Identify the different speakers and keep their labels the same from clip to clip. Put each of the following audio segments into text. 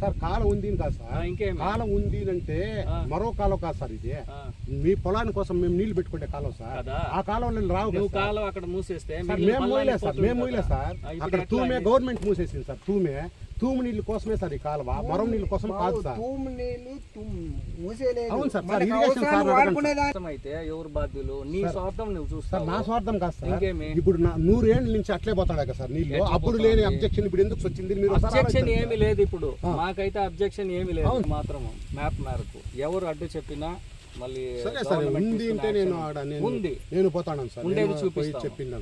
Speaker 1: Sir column ఉంది కాదు sir
Speaker 2: ఇంకేమి
Speaker 1: కాలం ఉంది అంటే. మరో కాలం కాదు సార్ ఇది మీ పొలాని కోసం మేము నీళ్ళు పెట్టుకునే కాలం సార్. ఆ కాలంలో రావు
Speaker 2: నువ్వు. కాలం అక్కడ మూసేస్తే
Speaker 1: మేము మూయలే సార్ మేము మూయలే. సార్ అక్కడ తూమే? గవర్నమెంట్ మూసేసింది సార్ తూమే తూము నీళ్ళ కోసమే సార్ ఈ కాలువ మరో నీళ్ళ కోసం కాదు సార్
Speaker 3: తూము నీళ్ళు తుమ్ మూసేలేదు
Speaker 1: అవును సార్,
Speaker 2: అయితే ఎవరు బాధ్యులు నీ స్వార్థం నువ్వు
Speaker 1: సార్
Speaker 2: చూస్తావు
Speaker 1: నా స్వార్థం కాదు సార్
Speaker 2: ఇంకేమి?
Speaker 1: ఇప్పుడు నా నూరేళ్ళ నుంచి అట్లే పోతాడు కదా సార్ నీళ్ళు అప్పుడు? లేని అబ్జెక్షన్ ఇప్పుడు ఎందుకు వచ్చింది మీరు
Speaker 2: అబ్జెక్షన్. ఏమీ లేదు ఇప్పుడు. మాకైతే అబ్జెక్షన్ ఏమీ లేదు. మాత్రం మ్యాప్ మేరకు ఎవరు అడ్డు చెప్పినా మళ్ళీ
Speaker 1: సరే సార్
Speaker 2: government
Speaker 1: ఉంది
Speaker 2: తీసుకునే
Speaker 1: అంటే నేను ఆడ నేను
Speaker 2: ఉంది.
Speaker 1: నేను పోతాను సార్.
Speaker 2: ఉండేది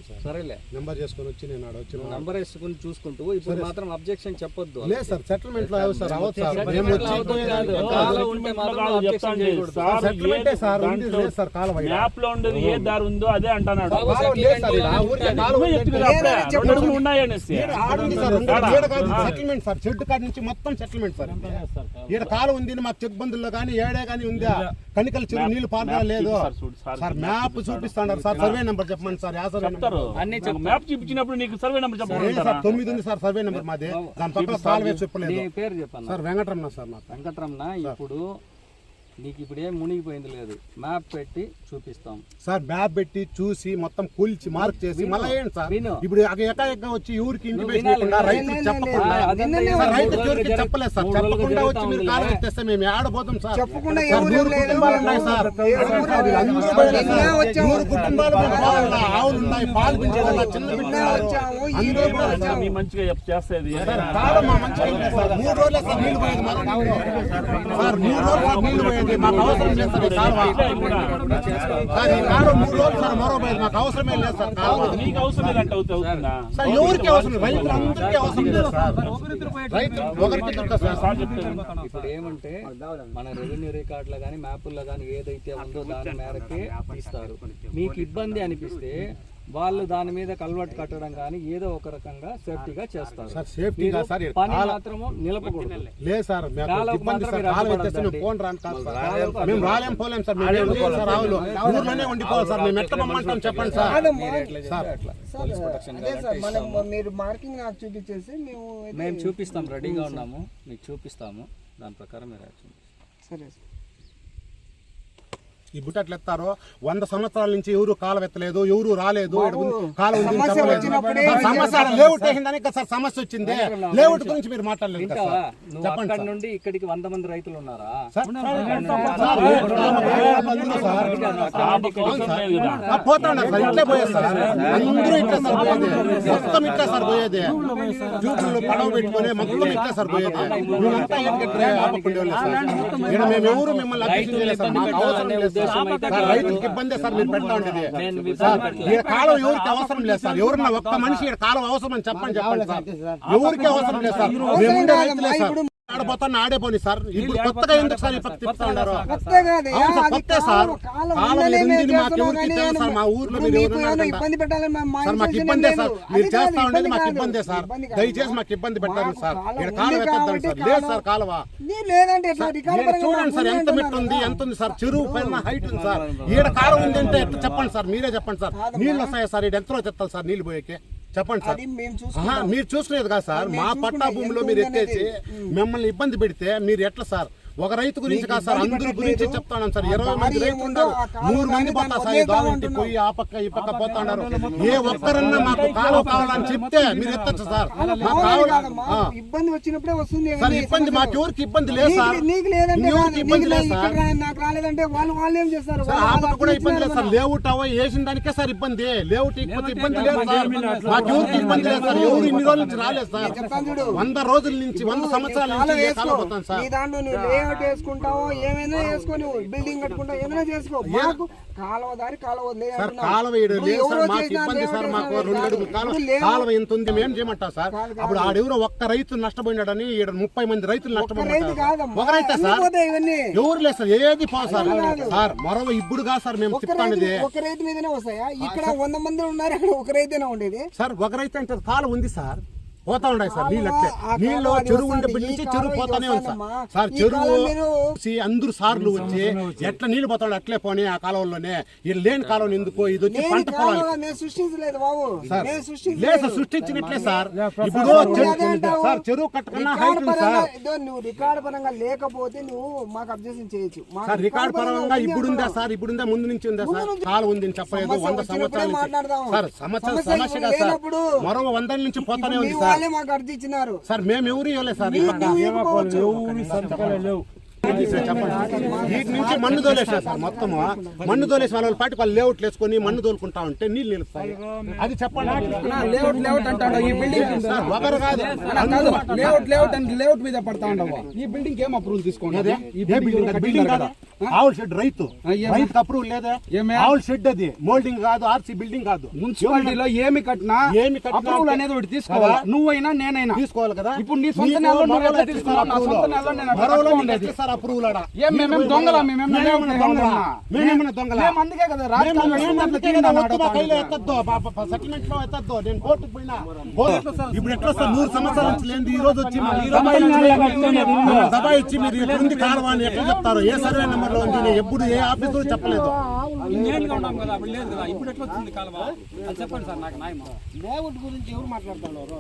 Speaker 1: సార్.
Speaker 2: సరేలే.
Speaker 1: నెంబర్ చేసుకొని వచ్చి నేను ఆడ వచ్చి మా-
Speaker 2: నంబర్ వేసుకుని చూసుకుంటూ ఇప్పుడు మాత్రం అబ్జెక్షన్ చెప్పొద్దు.
Speaker 1: లేదు సార్ సెటిల్మెంట్లో సార్ మేము వచ్చి సెటిల్మెంటే ఉంది లేదు కాలం
Speaker 4: మ్యాప్లో ఉండేది ఏ దారి ఉందో అదే అంటున్నాడు.
Speaker 1: లేదు సార్. ఊరికే కాలం
Speaker 4: ఉన్నాయనేసి.
Speaker 1: ఆడుంది సెటిల్మెంట్ చెట్టు కాడి నుంచి మొత్తం సెటిల్మెంట్ సార్ ఈడ కాలం ఉంది మాకు చెక్ బంధుల్లో కానీ ఏడే కానీ ఉందా? కనికల చెరువు నీళ్ళు పారదా లేదు.
Speaker 4: సార్.
Speaker 1: మ్యాప్ చూపిస్తాడు సార్. సర్వే నెంబర్ చెప్పండి సార్. యా సర్వే
Speaker 4: మ్యాప్ చూపించినప్పుడు నీకు సర్వే నెంబర్ చెప్పమంటారా
Speaker 1: సార్ తొమ్మిది ఉంది సార్ సర్వే నెంబర్ మాది. దాని పక్కన కాలువే
Speaker 2: నీ
Speaker 1: చెప్పలేదు సార్ వెంకటరమణ సార్ నాకు
Speaker 2: వెంకటరమణ ఇప్పుడు నీకు ఇప్పుడు ఏం మునిగిపోయింది లేదు. మ్యాప్ పెట్టి చూపిస్తాం.
Speaker 1: సార్ మ్యాప్ పెట్టి చూసి మొత్తం కూల్చి మార్క్ చేసి మళ్ళీ ఏంటి సార్. ఇప్పుడు ఎక్క వచ్చి ఊరికి ఇంటిమేషన్
Speaker 2: వినాలి,
Speaker 1: ఇవ్వకుండా
Speaker 2: వినాలి.
Speaker 1: రైతులకు చెప్పకుండా రైతు చెప్పలేదు సార్. చెప్పకుండా వచ్చి మీరు కాలం మేము ఆడబోతాం సార్.
Speaker 3: చెప్పకుండా
Speaker 1: నూరు. కుటుంబాలు ఉన్నాయి సార్. నూరు కుటుంబాలు? ఆవులు ఉన్నాయి పాలు చిన్న
Speaker 4: మంచిగా.
Speaker 1: మూడు రోజులే సార్ నీళ్ళు పోయేది మరో నీళ్ళు. సార్ మూడు రోజులు సార్ నీళ్ళు పోయేది. మాకు అవసరం లేదు సార్ కాలువ. సార్ ఈ కాలువ మూడు రోజులు సార్ మరో పోయేది మాకు అవసరమే లేదు సార్ కాలువ.
Speaker 4: నీకు అవసరం లేదంటే అవుతా- అవుతుందా?
Speaker 1: సార్ ఎవరికి అవసరం లేదు రైతులందరికీ అవసరం లేదు సార్. రైతు ఒకరికి సార్.
Speaker 2: ఇప్పుడు ఏమంటే మన రెవెన్యూ రికార్డులో కానీ మ్యాపుల్లో కానీ ఏదైతే ఉందో దాని మేరకే ఇస్తారు. మీకు ఇబ్బంది అనిపిస్తే వాళ్ళు దాని మీద కల్వర్ట్ కట్టడం కానీ ఏదో ఒక రకంగా సేఫ్టీగా చేస్తారు.
Speaker 1: సార్ సేఫ్టీగా సార్ ఈ
Speaker 2: పని మాత్రము నిలపకూడదు.
Speaker 1: లేదు సార్ మాకు
Speaker 2: కాలువకు
Speaker 1: ఇబ్బంది సార్ కాలం మేము
Speaker 2: అడ్డుపడొద్దండి.
Speaker 1: ఫోన్ రాను కాదు సార్. మేము రాలేం పోలేం సార్ మేము ఏం చేయాలి సార్ ఆవులు ఊర్లోనే ఉండిపోవాలి సార్ మేము ఎట్లా పొమ్మంటాం చెప్పండి సార్.
Speaker 2: మీరు
Speaker 3: సార్. మార్కింగ్ నాకు చూపించేసి మేము
Speaker 2: మేము చూపిస్తాం రెడీగా ఉన్నాము. మీకు చూపిస్తాము. దాని ప్రకారం మీరు యాక్షన్
Speaker 3: సరే సార్.
Speaker 1: ఈ బుట్ట ఎట్లా ఎత్తారో వంద సంవత్సరాల నుంచి ఎవరు కాలం ఎత్తలేదు ఎవరు రాలేదు కాలం
Speaker 3: సమస్య
Speaker 1: సార్, సమస్య లేఅవుట్ వేసిందని ఇంకా సార్ సమస్య వచ్చింది లేఅవుట్ గురించి మీరు మాట్లాడలేదు చెప్పండి
Speaker 2: నుండి ఇక్కడికి వంద మంది రైతులు ఉన్నారా
Speaker 1: సార్, ఇట్లే పోయేది సార్ అందరూ ఇట్లే సార్ పోయేది మొత్తం ఇట్లే సార్ పోయేది పడవ పెట్టుకొని మొత్తం ఇట్లే సార్ పోయేది మేమంతా ఆపకుండా మేము ఎవరు మిమ్మల్ని అడ్మిషన్ చేయలేదు సార్ మాకు అవసరం లేదు సార్, రైతులకు ఇబ్బందే సార్ మీరు పెడతా ఉండేది.
Speaker 2: నేను మీ
Speaker 1: సార్ ఈ కాలం ఎవరికి అవసరం లేదు సార్. ఎవరన్నా ఒక్క మనిషి ఈడ కాలం అవసరం అని చెప్పండి చెప్పండి సార్. ఎవరికి అవసరం లేదు సార్. మేము ఉండే రైతులే సార్. ఆడపోతాను ఆడే పోనీ సార్. ఇప్పుడు కొత్తగా ఎందుకు సార్ తిప్పుతా ఉన్నారు
Speaker 3: కొత్తే
Speaker 1: సార్, కొత్తే సార్. మా ఊర్లో?
Speaker 3: ఇబ్బంది
Speaker 1: సార్ మాకు ఇబ్బందే సార్. మీరు చేస్తా ఉండేది మాకు. ఇబ్బందే సార్. దయచేసి మాకు ఇబ్బంది పెట్టండి
Speaker 3: మాకు
Speaker 1: సార్. ఇక్కడ కాలువ సార్. లేదు సార్ కాలువ. చూడండి సార్ ఎంత మెట్టు ఉంది ఎంత ఉంది సార్. చెరువు పైన హైట్ ఉంది సార్. ఈడ కాలం ఉంది అంటే ఎట్లా చెప్పండి సార్? మీరే చెప్పండి సార్. నీళ్ళు వస్తాయి సార్? ఎంతలో తెత్తాలి సార్ నీళ్ళు పోయేకి? చెప్పండి సార్ మీరు చూసుకునేది కాదు సార్ మా. పట్టా భూమిలో మీరు ఎత్తేసి. మిమ్మల్ని ఇబ్బంది పెడితే మీరు ఎట్లా సార్ ఒక రైతు గురించి కాదు సార్
Speaker 3: ఇబ్బంది
Speaker 1: అందరి గురించి. చెప్తాను సార్. ఇరవై మంది రైతులు నూరు మంది పోతా సార్
Speaker 3: అంటున్నాం.
Speaker 1: పోయి ఆ పక్క ఈ పక్క పోతా ఉన్నారు ఏ ఒక్కరన్నా మాకు కాలువ కావాలని చెప్తే మీరు ఎత్తచ్చు సార్. మాకు
Speaker 3: కావాలి. ఇబ్బంది వచ్చినప్పుడే వస్తుంది
Speaker 1: సార్ ఇబ్బంది మాకు ఎవరికి ఇబ్బంది లేదు సార్.
Speaker 3: నీకు- లేదంటే.
Speaker 1: ఇబ్బంది లేదు
Speaker 3: ఇక్కడ
Speaker 1: సార్.
Speaker 3: నాకు రాలేదంటే వాళ్ళు వాళ్ళు ఏం చేస్తారు?
Speaker 1: సార్
Speaker 3: వాళ్ళు
Speaker 1: ఆ పక్క కూడా ఇబ్బంది లేదు సార్. లేఅవుట్ అవ్వ వేసిన దానికే సార్ ఇబ్బంది. లేఅవుట్ ఇకపోతే ఇబ్బంది లేదు సార్. మాకు ఎవరికి ఇబ్బంది లేదు సార్. ఎవరు ఇన్ని రోజుల నుంచి రాలేదు సార్. వంద రోజుల నుంచి వంద సంవత్సరాల నుంచి సార్.
Speaker 3: నీ దాంట్లో లేఅవుట్ వేసుకుంటావో ఏమైనా వేసుకో నువ్వు. బిల్డింగ్ కట్టుకుంటావు ఏమైనా చేసుకో. మాకు కాలువ దారి కాలువ
Speaker 1: సార్. కాలువ
Speaker 3: ఎవరో
Speaker 1: కాలువ ఎంత ఉంది మేము చేయమంటాం సార్. అప్పుడు ఆడెవరో ఒక్క రైతు నష్టపోయినాడని ఈడ ముప్పై మంది రైతులు నష్టపోయినారు ఒక రైతే సార్? ఎవరు లేదు సార్ ఏది పో సార్. సార్ మరో ఇప్పుడు కాదు సార్ మేము చెప్తాండేది
Speaker 3: ఒక రైతు మీదనే వస్తాయా? ఇక్కడ వంద మంది ఉన్నారు ఒక రైతేనా ఉండేది?
Speaker 1: సార్ ఒక రైతు అంటే కాలం ఉంది సార్. పోతా ఉన్నాయి సార్ నీళ్ళు అట్లే నీళ్ళు చెరువు ఉండే నుంచి చెరువు పోతానే ఉంది సార్. చెరువు అందరు సార్లు వచ్చి ఎట్లా నీళ్ళు పోతాడు అట్లే పోనీ ఆ కాలువలోనే ఈ లేని కాలువని ఎందుకు? ఇది వచ్చి పంట పొలాలు. లేదు
Speaker 3: సృష్టించలేదు
Speaker 1: సార్ సృష్టించినట్లే సార్. ఇప్పుడు. సార్ చెరువు హైట్ ఉంది
Speaker 3: పరంగా
Speaker 1: సార్
Speaker 3: ఇదో నువ్వు రికార్డ్ పరంగా లేకపోతే నువ్వు మాకు అబ్జెక్షన్ చేయొచ్చు.
Speaker 1: సార్ రికార్డ్ పరంగా ఇప్పుడు ఉందా. సార్? ఇప్పుడు ఉందా ముందు నుంచి ఉందా సార్. కాలు ఉంది చెప్పలేదు వంద సంవత్సరాల. సార్ సమస్య
Speaker 3: సమస్య
Speaker 1: సార్. మరో వంద నుంచి పోతానే ఉంది సార్.
Speaker 3: వాళ్ళే మాకు అర్జీ ఇచ్చినారు
Speaker 1: సార్ మేము ఎవరు ఇవ్వలేదు సార్. ఈ
Speaker 3: మీరు
Speaker 1: పక్క. వీటి నుంచి మన్ను తోలేసారు సార్ మొత్తము. మన్ను తోలేసి వాళ్ళ పాటికి వాళ్ళు లేఅవుట్లు వేసుకొని మన్ను తోలుకుంటా ఉంటే నీళ్ళు నిలుస్తాయి. అది చెప్పండి.
Speaker 5: లేఅవుట్ లేఅవుట్ అంటాడు. ఈ బిల్డింగ్
Speaker 1: ఒకరు కాదు.
Speaker 5: లేఅవుట్ లేఅవుట్ లేఅవుట్ మీద పడతా ఉండవు. ఈ బిల్డింగ్ ఏం అప్రూవల్ తీసుకోండి? ఈ
Speaker 1: బిల్డింగ్ బిల్డింగ్ కాదు? ఆవుల షెడ్ రైతు? రైతు అప్రూవ్ లేదా? ఆవుల షెడ్ అది. మోల్డింగ్ కాదు ఆర్సీ బిల్డింగ్ కాదు.
Speaker 5: మున్సిపాలిటీలో ఏమి కట్టినా
Speaker 1: ఏమి
Speaker 5: అప్రూవల్ అనేది ఒకటి తీసుకోవాలా? నువ్వైనా నేనైనా.
Speaker 1: తీసుకోవాలి కదా?
Speaker 5: ఇప్పుడు నీ సొంత నెలలో నువ్వు? నా
Speaker 1: approval?
Speaker 5: సొంత నెలలో నేను
Speaker 1: నీకు. ఎట్లా సార్ approval ఆడ?
Speaker 5: ఏం మేమేం దొంగలా మేమేం
Speaker 1: దొంగలా? మేమేమన్నా దొంగలా?
Speaker 5: మేము అందుకే కదా
Speaker 1: కదా కైలో. ఎత్తద్దు, settlement లో ఎత్తద్దు. నేను కోర్టుకు పోయినా. కోర్టు- ఇప్పుడు ఎట్లా వస్తారు? నూరు సంవత్సరాల నుంచి లేనిది ఈ రోజు వచ్చి దబా ఇచ్చి మీరు ఇక్కడ ఉంది కాలువ అని ఎట్లా చెప్తారు ఏ సర్వే నెంబర్లో ఉంది నేను ఎప్పుడు ఏ ఆఫీసు చెప్పలేదు
Speaker 3: లేఅవుట్ గురించి ఎవరు మాట్లాడుతున్నారు